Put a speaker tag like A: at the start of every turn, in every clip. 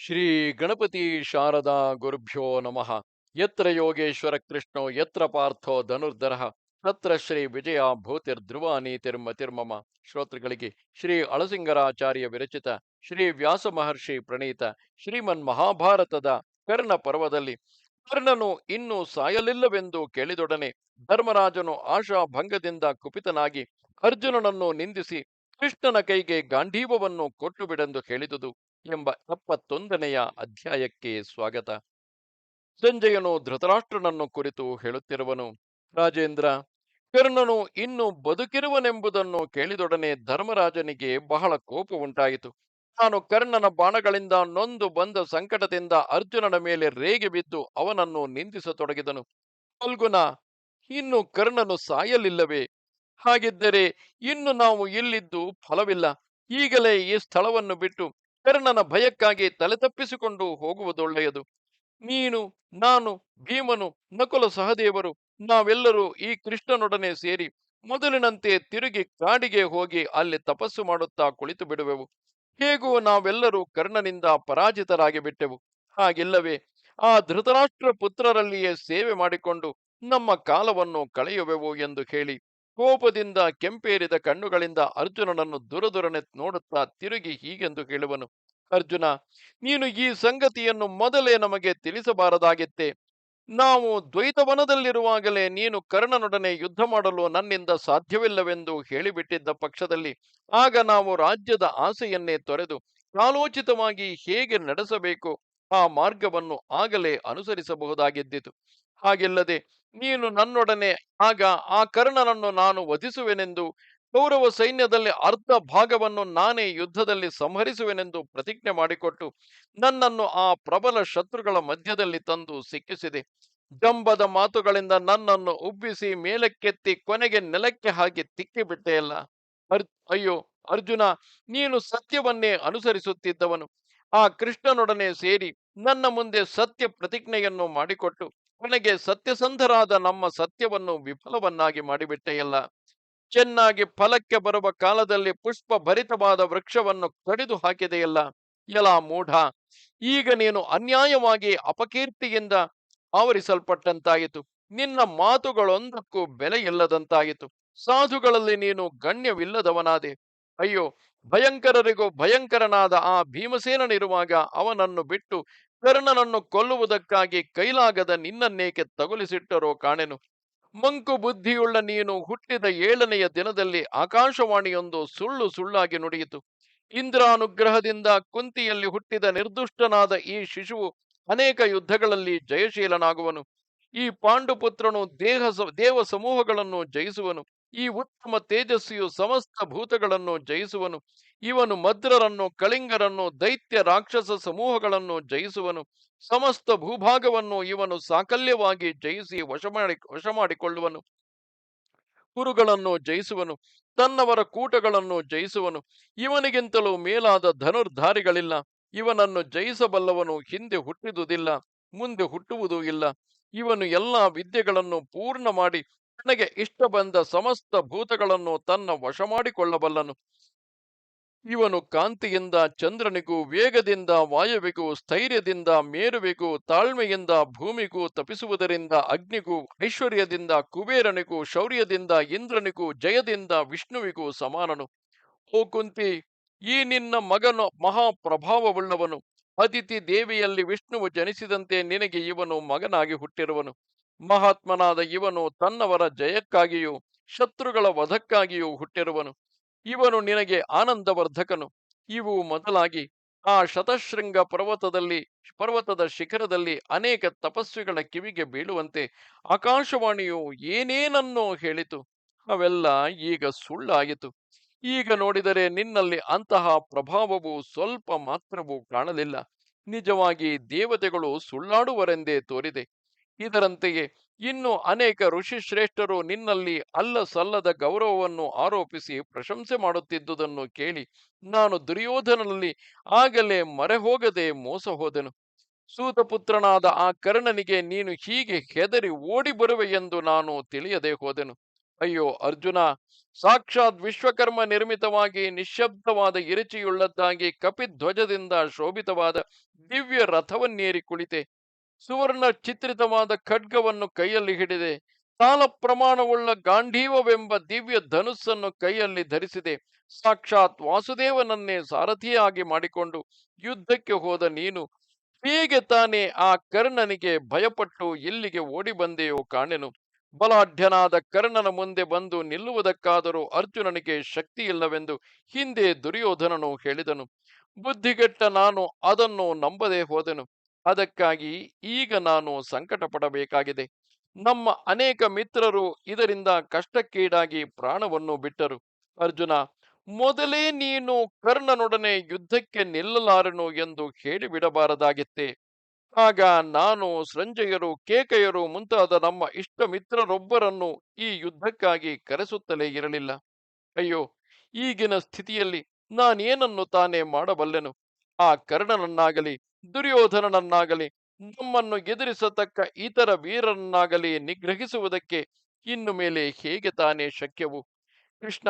A: ಶ್ರೀ ಗಣಪತಿ ಶಾರದಾ ಗುರುಭ್ಯೋ ನಮಃ. ಯತ್ರ ಯೋಗೇಶ್ವರ ಕೃಷ್ಣೋ, ಯತ್ರ ಪಾರ್ಥೋ ಧನುರ್ಧರ, ತತ್ರ ಶ್ರೀ ವಿಜಯ ಭೂತಿರ್ಧ್ರುವ ನೀತಿರ್ಮತಿರ್ಮಮ ಶ್ರೋತೃಗಳಿಗೆ ಶ್ರೀ ಅಳಸಿಂಗರಾಚಾರ್ಯ ವಿರಚಿತ, ಶ್ರೀ ವ್ಯಾಸ ಮಹರ್ಷಿ ಪ್ರಣೀತ, ಶ್ರೀಮನ್ ಮಹಾಭಾರತದ ಕರ್ಣ ಪರ್ವದಲ್ಲಿ ಕರ್ಣನು ಇನ್ನೂ ಸಾಯಲಿಲ್ಲವೆಂದು ಕೇಳಿದೊಡನೆ ಧರ್ಮರಾಜನು ಆಶಾ ಭಂಗದಿಂದ ಕುಪಿತನಾಗಿ ಅರ್ಜುನನನ್ನು ನಿಂದಿಸಿ ಕೃಷ್ಣನ ಕೈಗೆ ಗಾಂಧೀವವನ್ನು ಕೊಟ್ಟು ಬಿಡೆಂದು ಹೇಳಿದುದು. ಎಂಬ ಎಪ್ಪತ್ತೊಂದನೆಯ ಅಧ್ಯಾಯಕ್ಕೆ ಸ್ವಾಗತ. ಸಂಜಯನು ಧೃತರಾಷ್ಟ್ರನನ್ನು ಕುರಿತು ಹೇಳುತ್ತಿರುವನು, ರಾಜೇಂದ್ರ, ಕರ್ಣನು ಇನ್ನು ಬದುಕಿರುವನೆಂಬುದನ್ನು ಕೇಳಿದೊಡನೆ ಧರ್ಮರಾಜನಿಗೆ ಬಹಳ ಕೋಪ ಉಂಟಾಯಿತು. ನಾನು ಕರ್ಣನ ಬಾಣಗಳಿಂದ ನೊಂದು ಬಂದ ಸಂಕಟದಿಂದ ಅರ್ಜುನನ ಮೇಲೆ ರೇಗೆ ಬಿದ್ದು ಅವನನ್ನು ನಿಂದಿಸತೊಡಗಿದನು. ಫಲ್ಗುನ ಇನ್ನು ಕರ್ಣನು ಸಾಯಲಿಲ್ಲವೇ? ಹಾಗಿದ್ದರೆ ಇನ್ನು ನಾವು ಇಲ್ಲಿದ್ದು ಫಲವಿಲ್ಲ. ಈಗಲೇ ಈ ಸ್ಥಳವನ್ನು ಬಿಟ್ಟು ಕರ್ಣನ ಭಯಕ್ಕಾಗಿ ತಲೆ ತಪ್ಪಿಸಿಕೊಂಡು ಹೋಗುವುದೊಳ್ಳೆಯದು ನೀನು, ನಾನು, ಭೀಮನು, ನಕುಲ ಸಹದೇವರು, ನಾವೆಲ್ಲರೂ ಈ ಕೃಷ್ಣನೊಡನೆ ಸೇರಿ ಮೊದಲಿನಂತೆ ತಿರುಗಿ ಕಾಡಿಗೆ ಹೋಗಿ ಅಲ್ಲಿ ತಪಸ್ಸು ಮಾಡುತ್ತಾ ಕುಳಿತು ಬಿಡುವೆವು. ಹೇಗೂ ನಾವೆಲ್ಲರೂ ಕರ್ಣನಿಂದ ಪರಾಜಿತರಾಗಿ ಬಿಟ್ಟೆವು ಹಾಗಿಲ್ಲವೇ, ಆ ಧೃತರಾಷ್ಟ್ರ ಪುತ್ರರಲ್ಲಿಯೇ ಸೇವೆ ಮಾಡಿಕೊಂಡು ನಮ್ಮ ಕಾಲವನ್ನು ಕಳೆಯುವೆವು ಎಂದು ಹೇಳಿ ಕೋಪದಿಂದ ಕೆಂಪೇರಿದ ಕಣ್ಣುಗಳಿಂದ ಅರ್ಜುನನನ್ನು ದುರದುರನೆ ನೋಡುತ್ತಾ ತಿರುಗಿ ಹೀಗೆಂದು ಹೇಳುವನು ಅರ್ಜುನ, ನೀನು ಈ ಸಂಗತಿಯನ್ನು ಮೊದಲೇ ನಮಗೆ ತಿಳಿಸಬಾರದಾಗಿತ್ತೆ. ನಾವು ದ್ವೈತವನದಲ್ಲಿರುವಾಗಲೇ ನೀನು ಕರ್ಣನೊಡನೆ ಯುದ್ಧ ಮಾಡಲು ನನ್ನಿಂದ ಸಾಧ್ಯವಿಲ್ಲವೆಂದು ಹೇಳಿಬಿಟ್ಟಿದ್ದ ಪಕ್ಷದಲ್ಲಿ, ಆಗ ನಾವು ರಾಜ್ಯದ ಆಸೆಯನ್ನೇ ತೊರೆದು, ಕಾಲೋಚಿತವಾಗಿ ಹೇಗೆ ನಡೆಸಬೇಕು? ಆ ಮಾರ್ಗವನ್ನು ಆಗಲೇ ಅನುಸರಿಸಬಹುದಾಗಿದ್ದಿತು. ಹಾಗಿಲ್ಲದೆ ನೀನು ನನ್ನೊಡನೆ, ಆಗ ಆ ಕರ್ಣನನ್ನು ನಾನು ವಧಿಸುವೆನೆಂದು, ಕೌರವ ಸೈನ್ಯದಲ್ಲಿ ಅರ್ಧ ಭಾಗವನ್ನು ನಾನೇ ಯುದ್ಧದಲ್ಲಿ ಸಂಹರಿಸುವೆನೆಂದು ಪ್ರತಿಜ್ಞೆ ಮಾಡಿಕೊಟ್ಟು, ನನ್ನನ್ನು ಆ ಪ್ರಬಲ ಶತ್ರುಗಳ ಮಧ್ಯದಲ್ಲಿ ತಂದು ಸಿಕ್ಕಿಸಿದೆ. ಜಂಬದ ಮಾತುಗಳಿಂದ ನನ್ನನ್ನು ಉಬ್ಬಿಸಿ ಮೇಲಕ್ಕೆತ್ತಿ ಕೊನೆಗೆ ನೆಲಕ್ಕೆ ಹಾಕಿ ತಿಕ್ಕಿಬಿಟ್ಟೆಯಲ್ಲ. ಅರ್, ಅಯ್ಯೋ, ಅರ್ಜುನ, ನೀನು ಸತ್ಯವನ್ನೇ ಅನುಸರಿಸುತ್ತಿದ್ದವನು. ಆ ಕೃಷ್ಣನೊಡನೆ ಸೇರಿ ನನ್ನ ಮುಂದೆ ಸತ್ಯ ಪ್ರತಿಜ್ಞೆಯನ್ನು ಮಾಡಿಕೊಟ್ಟು ನನಗೆ ಸತ್ಯಸಂಧರಾದ ನಮ್ಮ ಸತ್ಯವನ್ನು ವಿಫಲವನ್ನಾಗಿ ಮಾಡಿಬಿಟ್ಟೆಯಲ್ಲ ಚೆನ್ನಾಗಿ ಫಲಕ್ಕೆ ಬರುವ ಕಾಲದಲ್ಲಿ ಪುಷ್ಪ ಭರಿತವಾದ ವೃಕ್ಷವನ್ನು ಕಡಿದು ಹಾಕಿದೆಯಲ್ಲ ಎಲ ಮೂಢ. ಈಗ ನೀನು ಅನ್ಯಾಯವಾಗಿ ಅಪಕೀರ್ತಿಯಿಂದ ಆವರಿಸಲ್ಪಟ್ಟಂತಾಯಿತು. ನಿನ್ನ ಮಾತುಗಳೊಂದಕ್ಕೂ ಬೆಲೆ ಇಲ್ಲದಂತಾಯಿತು ಸಾಧುಗಳಲ್ಲಿ ನೀನು ಗಣ್ಯವಿಲ್ಲದವನಾದೆ. ಅಯ್ಯೋ ಭಯಂಕರರಿಗೂ ಭಯಂಕರನಾದ ಆ ಭೀಮಸೇನನಿರುವಾಗ ಅವನನ್ನು ಬಿಟ್ಟು ಕರ್ಣನನ್ನು ಕೊಲ್ಲುವುದಕ್ಕಾಗಿ ಕೈಲಾಗದ ನಿನ್ನನ್ನೇಕೆ ತಗುಲಿಸಿಟ್ಟರೋ ಕಾಣೆನು. ಮಂಕು ಬುದ್ಧಿಯುಳ್ಳ ನೀನು ಹುಟ್ಟಿದ ಏಳನೆಯ ದಿನದಲ್ಲಿ ಆಕಾಶವಾಣಿಯೊಂದು ಸುಳ್ಳು ಸುಳ್ಳಾಗಿ ನುಡಿಯಿತು. ಇಂದ್ರಾನುಗ್ರಹದಿಂದ ಕುಂತಿಯಲ್ಲಿ ಹುಟ್ಟಿದ ನಿರ್ದುಷ್ಟನಾದ ಈ ಶಿಶುವು ಅನೇಕ ಯುದ್ಧಗಳಲ್ಲಿ ಜಯಶೀಲನಾಗುವನು. ಈ ಪಾಂಡುಪುತ್ರನು ದೇಹ ದೇವ ಸಮೂಹಗಳನ್ನು ಜಯಿಸುವನು. ಈ ಉತ್ತಮ ತೇಜಸ್ವಿಯು ಸಮಸ್ತ ಭೂತಗಳನ್ನು ಜಯಿಸುವನು. ಇವನು ಮದ್ರರನ್ನು, ಕಳಿಂಗರನ್ನು, ದೈತ್ಯ ರಾಕ್ಷಸ ಸಮೂಹಗಳನ್ನು ಜಯಿಸುವನು. ಸಮಸ್ತ ಭೂಭಾಗವನ್ನು ಇವನು ಸಾಕಲ್ಯವಾಗಿ ಜಯಿಸಿ ವಶ ಮಾಡಿ, ವಶ ಮಾಡಿಕೊಳ್ಳುವನು. ಕುರುಗಳನ್ನು ಜಯಿಸುವನು. ತನ್ನವರ ಕೂಟಗಳನ್ನು ಜಯಿಸುವನು. ಇವನಿಗಿಂತಲೂ ಮೇಲಾದ ಧನುರ್ಧಾರಿಗಳಿಲ್ಲ. ಇವನನ್ನು ಜಯಿಸಬಲ್ಲವನು ಹಿಂದೆ ಹುಟ್ಟಿದುದಿಲ್ಲ, ಮುಂದೆ ಹುಟ್ಟುವುದೂ ಇಲ್ಲ. ಇವನು ಎಲ್ಲಾ ವಿದ್ಯೆಗಳನ್ನು ಪೂರ್ಣ ಮಾಡಿ ತನಗೆ ಇಷ್ಟ ಬಂದ ಸಮಸ್ತ ಭೂತಗಳನ್ನು ತನ್ನ ವಶ ಮಾಡಿಕೊಳ್ಳಬಲ್ಲನು ಇವನು ಕಾಂತಿಯಿಂದ, ಚಂದ್ರನಿಗೂ ವೇಗದಿಂದ, ವಾಯುವಿಗೂ ಸ್ಥೈರ್ಯದಿಂದ, ಮೇರುವಿಗೂ ತಾಳ್ಮೆಯಿಂದ, ಭೂಮಿಗೂ ತಪಿಸುವುದರಿಂದ ಅಗ್ನಿಗೂ ಐಶ್ವರ್ಯದಿಂದ, ಕುಬೇರನಿಗೂ ಶೌರ್ಯದಿಂದ, ಇಂದ್ರನಿಗೂ ಜಯದಿಂದ, ವಿಷ್ಣುವಿಗೂ ಸಮಾನನು. ಓ ಕುಂತಿ, ಈ ನಿನ್ನ ಮಗನು ಮಹಾಪ್ರಭಾವವುಳ್ಳವನು. ಅತಿಥಿ ದೇವಿಯಲ್ಲಿ ವಿಷ್ಣುವು ಜನಿಸಿದಂತೆ ನಿನಗೆ ಇವನು ಮಗನಾಗಿ ಹುಟ್ಟಿರುವನು. ಮಹಾತ್ಮನಾದ ಇವನು ತನ್ನವರ ಜಯಕ್ಕಾಗಿಯೂ ಶತ್ರುಗಳ ವಧಕ್ಕಾಗಿಯೂ ಹುಟ್ಟಿರುವನು. ಇವನು ನಿನಗೆ ಆನಂದವರ್ಧಕನು. ಇವು ಮೊದಲಾಗಿ ಆ ಶತಶೃಂಗ ಪರ್ವತದಲ್ಲಿ, ಪರ್ವತದ ಶಿಖರದಲ್ಲಿ ಅನೇಕ ತಪಸ್ವಿಗಳ ಕಿವಿಗೆ ಬೀಳುವಂತೆ ಆಕಾಶವಾಣಿಯು ಏನೇನನ್ನೋ ಹೇಳಿತು. ಅವೆಲ್ಲ ಈಗ ಸುಳ್ಳಾಯಿತು. ಈಗ ನೋಡಿದರೆ ನಿನ್ನಲ್ಲಿ ಅಂತಹ ಪ್ರಭಾವವು ಸ್ವಲ್ಪ ಮಾತ್ರವೂ ಕಾಣಲಿಲ್ಲ. ನಿಜವಾಗಿ ದೇವತೆಗಳು ಸುಳ್ಳಾಡುವರೆಂದೇ ತೋರಿದೆ. ಇದರಂತೆಯೇ ಇನ್ನು ಅನೇಕ ಋಷಿಶ್ರೇಷ್ಠರು ನಿನ್ನಲ್ಲಿ ಅಲ್ಲ ಸಲ್ಲದ ಗೌರವವನ್ನು ಆರೋಪಿಸಿ ಪ್ರಶಂಸೆ ಮಾಡುತ್ತಿದ್ದುದನ್ನು ಕೇಳಿ ನಾನು ದುರ್ಯೋಧನಲ್ಲಿ ಆಗಲೇ ಮರೆ ಹೋಗದೆ ಮೋಸ ಹೋದನು. ಸೂತಪುತ್ರನಾದ ಆ ಕರ್ಣನಿಗೆ ನೀನು ಹೀಗೆ ಹೆದರಿ ಓಡಿ ಬರುವೆ ಎಂದು ನಾನು ತಿಳಿಯದೆ ಹೋದೆನು. ಅಯ್ಯೋ ಅರ್ಜುನ, ಸಾಕ್ಷಾತ್ ವಿಶ್ವಕರ್ಮ ನಿರ್ಮಿತವಾಗಿ ನಿಶ್ಶಬ್ದವಾದ ಇರುಚಿಯುಳ್ಳದ್ದಾಗಿ ಕಪಿಧ್ವಜದಿಂದ ಶೋಭಿತವಾದ ದಿವ್ಯ ರಥವನ್ನೇರಿ ಕುಳಿತೆ. ಸುವರ್ಣ ಚಿತ್ರಿತವಾದ ಖಡ್ಗವನ್ನು ಕೈಯಲ್ಲಿ ಹಿಡಿದೆ. ಸಾಲ ಪ್ರಮಾಣವುಳ್ಳ ಗಾಂಧೀವವೆಂಬ ದಿವ್ಯ ಧನುಸ್ಸನ್ನು ಕೈಯಲ್ಲಿ ಧರಿಸಿದೆ. ಸಾಕ್ಷಾತ್ ವಾಸುದೇವನನ್ನೇ ಸಾರಥಿಯಾಗಿ ಮಾಡಿಕೊಂಡು ಯುದ್ಧಕ್ಕೆ ಹೋದ ನೀನು. ಹೇಗೆ ತಾನೇ ಆ ಕರ್ಣನಿಗೆ ಭಯಪಟ್ಟು ಇಲ್ಲಿಗೆ ಓಡಿ ಬಂದೆಯೋ ಕಾಣೆನು. ಬಲಾಢ್ಯನಾದ ಕರ್ಣನ ಮುಂದೆ ಬಂದು ನಿಲ್ಲುವುದಕ್ಕಾದರೂ ಅರ್ಜುನನಿಗೆ ಶಕ್ತಿ ಇಲ್ಲವೆಂದು ಹಿಂದೆ ದುರ್ಯೋಧನನು ಹೇಳಿದನು. ಬುದ್ಧಿಗೆಟ್ಟ ನಾನು ಅದನ್ನು ನಂಬದೆ ಹೋದೆನು. ಅದಕ್ಕಾಗಿ ಈಗ ನಾನು ಸಂಕಟ ಪಡಬೇಕಾಗಿದೆ ನಮ್ಮ ಅನೇಕ ಮಿತ್ರರು ಇದರಿಂದ ಕಷ್ಟಕ್ಕೀಡಾಗಿ ಪ್ರಾಣವನ್ನು ಬಿಟ್ಟರು. ಅರ್ಜುನ, ಮೊದಲೇ ನೀನು ಕರ್ಣನೊಡನೆ ಯುದ್ಧಕ್ಕೆ ನಿಲ್ಲಲಾರನು ಎಂದು ಹೇಳಿಬಿಡಬಾರದಾಗಿತ್ತೆ. ಆಗ ನಾನು ಸಂಜಯರು, ಕೇಕೆಯರು ಮುಂತಾದ ನಮ್ಮ ಇಷ್ಟ ಮಿತ್ರರೊಬ್ಬರನ್ನು ಈ ಯುದ್ಧಕ್ಕಾಗಿ ಕರೆಸುತ್ತಲೇ ಇರಲಿಲ್ಲ. ಅಯ್ಯೋ, ಈಗಿನ ಸ್ಥಿತಿಯಲ್ಲಿ ನಾನೇನನ್ನು ತಾನೇ ಮಾಡಬಲ್ಲೆನು? ಆ ಕರ್ಣನನ್ನಾಗಲಿ ದುರ್ಯೋಧನನನ್ನಾಗಲಿ, ನಮ್ಮನ್ನು ಎದುರಿಸತಕ್ಕ ಇತರ ವೀರರನ್ನಾಗಲಿ ನಿಗ್ರಹಿಸುವುದಕ್ಕೆ ಇನ್ನು ಮೇಲೆ ಹೇಗೆ ತಾನೇ ಶಕ್ಯವು? ಕೃಷ್ಣ,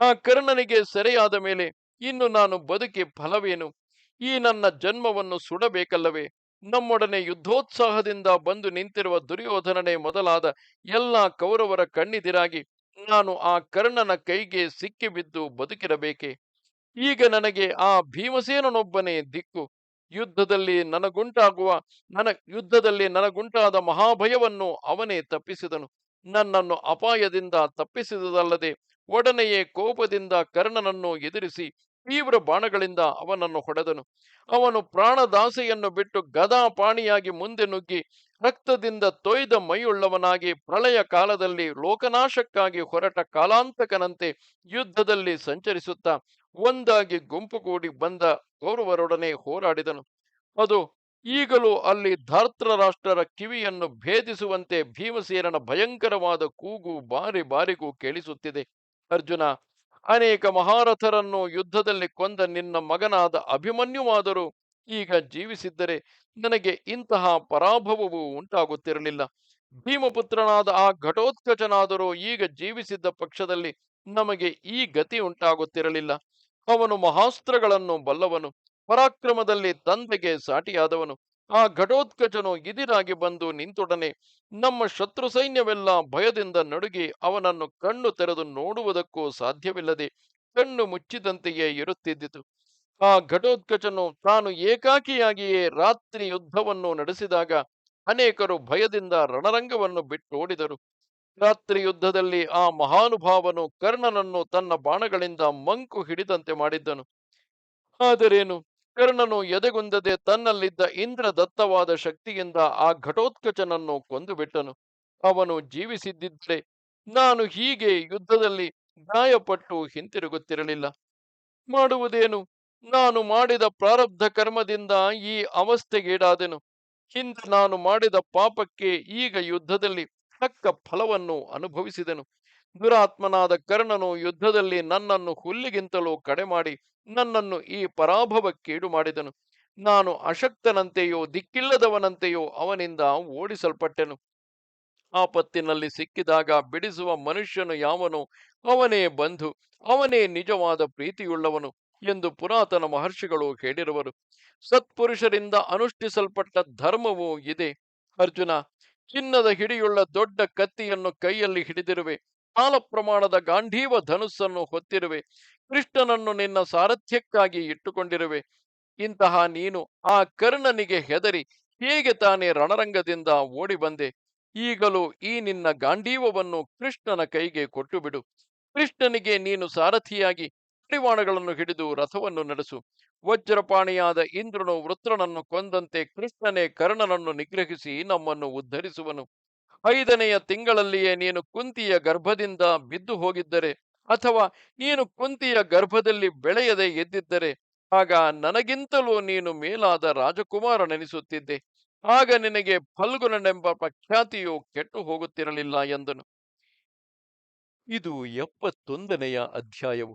A: ಆ ಕರ್ಣನಿಗೆ ಸೆರೆಯಾದ ಮೇಲೆ ಇನ್ನು ನಾನು ಬದುಕಿ ಫಲವೇನು? ಈ ನನ್ನ ಜನ್ಮವನ್ನು ಸುಡಬೇಕಲ್ಲವೇ? ನಮ್ಮೊಡನೆ ಯುದ್ಧೋತ್ಸಾಹದಿಂದ ಬಂದು ನಿಂತಿರುವ ದುರ್ಯೋಧನನೇ ಮೊದಲಾದ ಎಲ್ಲ ಕೌರವರ ಕಣ್ಣಿದಿರಾಗಿ ನಾನು ಆ ಕರ್ಣನ ಕೈಗೆ ಸಿಕ್ಕಿಬಿದ್ದು ಬದುಕಿರಬೇಕೆ? ಈಗ ನನಗೆ ಆ ಭೀಮಸೇನನೊಬ್ಬನೇ ದಿಕ್ಕು. ಯುದ್ಧದಲ್ಲಿ ನನಗುಂಟಾಗುವ, ನನ ಯುದ್ಧದಲ್ಲಿ ನನಗುಂಟಾದ ಮಹಾಭಯವನ್ನು ಅವನೇ ತಪ್ಪಿಸಿದನು. ನನ್ನನ್ನು ಅಪಾಯದಿಂದ ತಪ್ಪಿಸಿದುದಲ್ಲದೆ ಒಡನೆಯೇ ಕೋಪದಿಂದ ಕರ್ಣನನ್ನು ಎದುರಿಸಿ ತೀವ್ರ ಬಾಣಗಳಿಂದ ಅವನನ್ನು ಹೊಡೆದನು. ಅವನು ಪ್ರಾಣದಾಸೆಯನ್ನು ಬಿಟ್ಟು ಗದಾಪಾಣಿಯಾಗಿ ಮುಂದೆ ನುಗ್ಗಿ ರಕ್ತದಿಂದ ತೊಯ್ದ ಮೈಯುಳ್ಳವನಾಗಿ ಪ್ರಳಯ ಕಾಲದಲ್ಲಿ ಲೋಕನಾಶಕ್ಕಾಗಿ ಹೊರಟ ಕಾಲಾಂತಕನಂತೆ ಯುದ್ಧದಲ್ಲಿ ಸಂಚರಿಸುತ್ತಾ ಒಂದಾಗಿ ಗುಂಪು ಕೂಡಿ ಬಂದ ಕೌರವರೊಡನೆ ಹೋರಾಡಿದನು. ಅದು ಈಗಲೂ ಅಲ್ಲಿ ಧಾರ್ತ್ರ ರಾಷ್ಟ್ರರ ಕಿವಿಯನ್ನು ಭೇದಿಸುವಂತೆ ಭೀಮಸೇನನ ಭಯಂಕರವಾದ ಕೂಗು ಬಾರಿ ಬಾರಿಗೂ ಕೇಳಿಸುತ್ತಿದೆ. ಅರ್ಜುನ, ಅನೇಕ ಮಹಾರಥರನ್ನು ಯುದ್ಧದಲ್ಲಿ ಕೊಂದ ನಿನ್ನ ಮಗನಾದ ಅಭಿಮನ್ಯುವಾದರೂ ಈಗ ಜೀವಿಸಿದ್ದರೆ ನನಗೆ ಇಂತಹ ಪರಾಭವವು ಉಂಟಾಗುತ್ತಿರಲಿಲ್ಲ. ಭೀಮಪುತ್ರನಾದ ಆ ಘಟೋತ್ಕಚನಾದರೂ ಈಗ ಜೀವಿಸಿದ್ದ ಪಕ್ಷದಲ್ಲಿ ನಮಗೆ ಈ ಗತಿ ಉಂಟಾಗುತ್ತಿರಲಿಲ್ಲ. ಅವನು ಮಹಾಸ್ತ್ರಗಳನ್ನು ಬಲ್ಲವನು, ಪರಾಕ್ರಮದಲ್ಲಿ ತಂದೆಗೆ ಸಾಟಿಯಾದವನು. ಆ ಘಟೋತ್ಕಚನು ಇದಿರಾಗಿ ಬಂದು ನಿಂತೊಡನೆ ನಮ್ಮ ಶತ್ರು ಸೈನ್ಯವೆಲ್ಲ ಭಯದಿಂದ ನಡುಗಿ ಅವನನ್ನು ಕಣ್ಣು ತೆರೆದು ನೋಡುವುದಕ್ಕೂ ಸಾಧ್ಯವಿಲ್ಲದೆ ಕಣ್ಣು ಮುಚ್ಚಿದಂತೆಯೇ ಇರುತ್ತಿದ್ದಿತು. ಆ ಘಟೋತ್ಕಚನು ತಾನು ಏಕಾಕಿಯಾಗಿಯೇ ರಾತ್ರಿ ಯುದ್ಧವನ್ನು ನಡೆಸಿದಾಗ ಅನೇಕರು ಭಯದಿಂದ ರಣರಂಗವನ್ನು ಬಿಟ್ಟೋಡಿದರು. ರಾತ್ರಿ ಯುದ್ಧದಲ್ಲಿ ಆ ಮಹಾನುಭಾವನು ಕರ್ಣನನ್ನು ತನ್ನ ಬಾಣಗಳಿಂದ ಮಂಕು ಹಿಡಿದಂತೆ ಮಾಡಿದ್ದನು. ಆದರೇನು? ಕರ್ಣನು ಎದೆಗುಂದದೆ ತನ್ನಲ್ಲಿದ್ದ ಇಂದ್ರ ದತ್ತವಾದ ಶಕ್ತಿಯಿಂದ ಆ ಘಟೋತ್ಕಚನನ್ನು ಕೊಂದು ಬಿಟ್ಟನು ಅವನು ಜೀವಿಸಿದ್ದಿದ್ದರೆ ನಾನು ಹೀಗೆ ಯುದ್ಧದಲ್ಲಿ ಗಾಯಪಟ್ಟು ಹಿಂತಿರುಗುತ್ತಿರಲಿಲ್ಲ. ಮಾಡುವುದೇನು? ನಾನು ಮಾಡಿದ ಪ್ರಾರಬ್ಧ ಕರ್ಮದಿಂದ ಈ ಅವಸ್ಥೆಗೀಡಾದೆನು. ಹಿಂದೆ ನಾನು ಮಾಡಿದ ಪಾಪಕ್ಕೆ ಈಗ ಯುದ್ಧದಲ್ಲಿ ತಕ್ಕ ಫಲವನ್ನು ಅನುಭವಿಸಿದನು. ದುರಾತ್ಮನಾದ ಕರ್ಣನು ಯುದ್ಧದಲ್ಲಿ ನನ್ನನ್ನು ಹುಲ್ಲಿಗಿಂತಲೂ ಕಡೆ ಮಾಡಿ ನನ್ನನ್ನು ಈ ಪರಾಭವಕ್ಕೀಡು ಮಾಡಿದನು ನಾನು ಅಶಕ್ತನಂತೆಯೋ ದಿಕ್ಕಿಲ್ಲದವನಂತೆಯೋ ಅವನಿಂದ ಓಡಿಸಲ್ಪಟ್ಟೆನು. ಆಪತ್ತಿನಲ್ಲಿ ಸಿಕ್ಕಿದಾಗ ಬಿಡಿಸುವ ಮನುಷ್ಯನು ಯಾವನು ಅವನೇ ಬಂಧು, ಅವನೇ ನಿಜವಾದ ಪ್ರೀತಿಯುಳ್ಳವನು ಎಂದು ಪುರಾತನ ಮಹರ್ಷಿಗಳು ಹೇಳಿರುವರು. ಸತ್ಪುರುಷರಿಂದ ಅನುಷ್ಠಿಸಲ್ಪಟ್ಟ ಧರ್ಮವೂ ಇದೆ. ಅರ್ಜುನ ಚಿನ್ನದ ಹಿಡಿಯುಳ್ಳ ದೊಡ್ಡ ಕತ್ತಿಯನ್ನು ಕೈಯಲ್ಲಿ ಹಿಡಿದಿರುವೆ. ಕಾಲ ಪ್ರಮಾಣದ ಗಾಂಧೀವ ಧನುಸ್ಸನ್ನು ಹೊತ್ತಿರುವೆ. ಕೃಷ್ಣನನ್ನು ನಿನ್ನ ಸಾರಥ್ಯಕ್ಕಾಗಿ ಇಟ್ಟುಕೊಂಡಿರುವೆ. ಇಂತಹ ನೀನು ಆ ಕರ್ಣನಿಗೆ ಹೆದರಿ ಹೇಗೆ ತಾನೇ ರಣರಂಗದಿಂದ ಓಡಿ ಬಂದೆ ಈಗಲೂ ಈ ನಿನ್ನ ಗಾಂಧೀವವನ್ನು ಕೃಷ್ಣನ ಕೈಗೆ ಕೊಟ್ಟು ಬಿಡು ಕೃಷ್ಣನಿಗೆ ನೀನು ಸಾರಥಿಯಾಗಿ ಕಡಿವಾಣಗಳನ್ನು ಹಿಡಿದು ರಥವನ್ನು ನಡೆಸು. ವಜ್ರಪಾಣಿಯಾದ ಇಂದ್ರನು ವೃತ್ರನನ್ನು ಕೊಂದಂತೆ ಕೃಷ್ಣನೇ ಕರ್ಣನನ್ನು ನಿಗ್ರಹಿಸಿ ನಮ್ಮನ್ನು ಉದ್ಧರಿಸುವನು. ಐದನೆಯ ತಿಂಗಳಲ್ಲಿಯೇ ನೀನು ಕುಂತಿಯ ಗರ್ಭದಿಂದ ಬಿದ್ದು ಹೋಗಿದ್ದರೆ ಅಥವಾ ನೀನು ಕುಂತಿಯ ಗರ್ಭದಲ್ಲಿ ಬೆಳೆಯದೆ ಎದ್ದಿದ್ದರೆ, ಆಗ ನನಗಿಂತಲೂ ನೀನು ಮೇಲಾದ ರಾಜಕುಮಾರನೆನಿಸುತ್ತಿದ್ದೆ ಆಗ ನಿನಗೆ ಫಲ್ಗುನನೆಂಬ ಪ್ರಖ್ಯಾತಿಯು ಕೆಟ್ಟು ಹೋಗುತ್ತಿರಲಿಲ್ಲ ಎಂದನು. ಇದು ಎಪ್ಪತ್ತೊಂದನೆಯ ಅಧ್ಯಾಯವು.